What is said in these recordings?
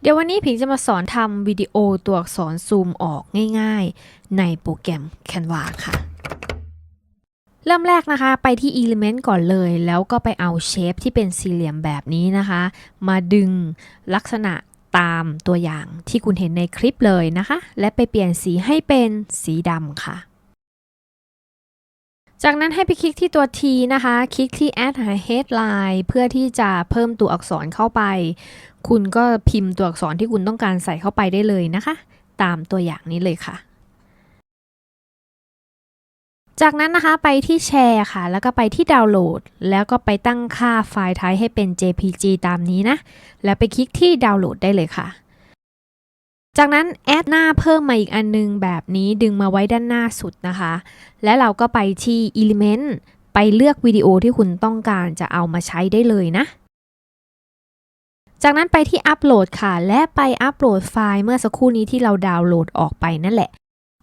เดี๋ยววันนี้ผิงจะมาสอนทำวิดีโอตัวอักษรซูมออกง่ายๆ ในโปรแกรม Canva ค่ะ เริ่มแรกนะคะไปที่ Element ก่อนเลย แล้วก็ไปเอาเชฟที่เป็นสี่เหลี่ยมแบบนี้นะคะ มาดึงลักษณะตามตัวอย่างที่คุณเห็นในคลิปเลยนะคะ และไปเปลี่ยนสีให้เป็นสีดำค่ะจากนั้นให้ไปคลิกที่ตัว T นะคะ คลิกที่ add หา headline เพื่อที่จะเพิ่มตัวอักษรเข้าไป คุณก็พิมพ์ตัวอักษรที่คุณต้องการใส่เข้าไปได้เลยนะคะ ตามตัวอย่างนี้เลยค่ะ จากนั้นนะคะไปที่แชร์ค่ะ แล้วก็ไปที่ดาวน์โหลด แล้วก็ไปตั้งค่าไฟล์ไทป์ให้เป็น JPG ตามนี้นะ แล้วไปคลิกที่ดาวน์โหลดได้เลยค่ะจากนั้นแอดหน้าเพิ่มมาอีกอันนึงแบบนี้ดึงมาไว้ด้านหน้าสุดนะคะ และเราก็ไปที่ Element ไปเลือกวิดีโอที่คุณต้องการจะเอามาใช้ได้เลยนะ จากนั้นไปที่อัปโหลดค่ะ และไปอัปโหลดไฟล์เมื่อสักครู่นี้ที่เราดาวน์โหลดออกไปนั่นแหละ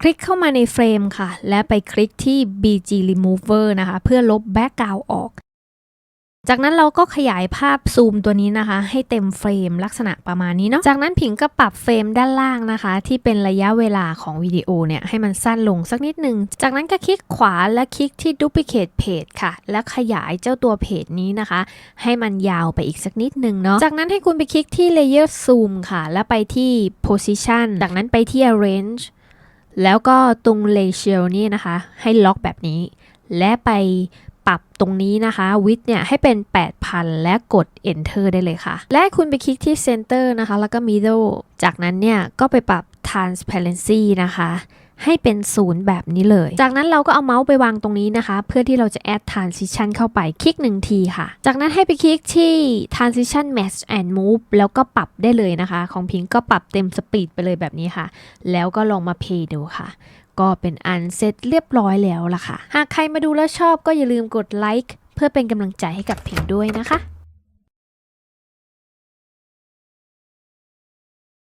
คลิกเข้ามาในเฟรมค่ะ และไปคลิกที่ BG Remover นะคะ เพื่อลบแบ็กกราวออก จากนั้นเราก็ขยายภาพซูมตัวนี้นะคะ ให้เต็มเฟรมลักษณะประมาณนี้เนาะ จากนั้นผิงก็ปรับเฟรมด้านล่างนะคะ ที่เป็นระยะเวลาของวิดีโอเนี่ยให้มันสั้นลงสักนิดหนึ่ง จากนั้นก็คลิกขวาและคลิกที่ Duplicate Page ค่ะ และขยายเจ้าตัวเพจนี้นะคะ ให้มันยาวไปอีกสักนิดหนึ่งเนาะ จากนั้นให้คุณไปคลิกที่ Layer Zoom ค่ะ แล้วไปที่ Position จากนั้นไปที่ Arrange แล้วก็ตรง Ratio นี่นะคะ ให้ล็อกแบบนี้ และไป ปรับตรงนี้นะคะ width เนี่ยให้เป็น 8,000 และกด enter ได้เลยค่ะ และคุณไปคลิกที่ center นะคะ แล้วก็ middle จากนั้นเนี่ยก็ไปปรับ transparency นะคะ ให้เป็นศูนย์แบบนี้เลย จากนั้นเราก็เอาเมาส์ไปวางตรงนี้นะคะ เพื่อที่เราจะ add transition เข้าไป คลิกหนึ่งทีค่ะ จากนั้นให้ไปคลิกที่ transition match and move แล้วก็ปรับได้เลยนะคะ ของพิงก็ปรับเต็มสปีดไปเลยแบบนี้ค่ะ แล้วก็ลองมาเพย์ดูค่ะก็เป็นอันเสร็จเรียบร้อยแล้วล่ะค่ะ หากใครมาดูแล้วชอบก็อย่าลืมกดไลค์เพื่อเป็นกำลังใจให้กับพิงด้วยนะคะ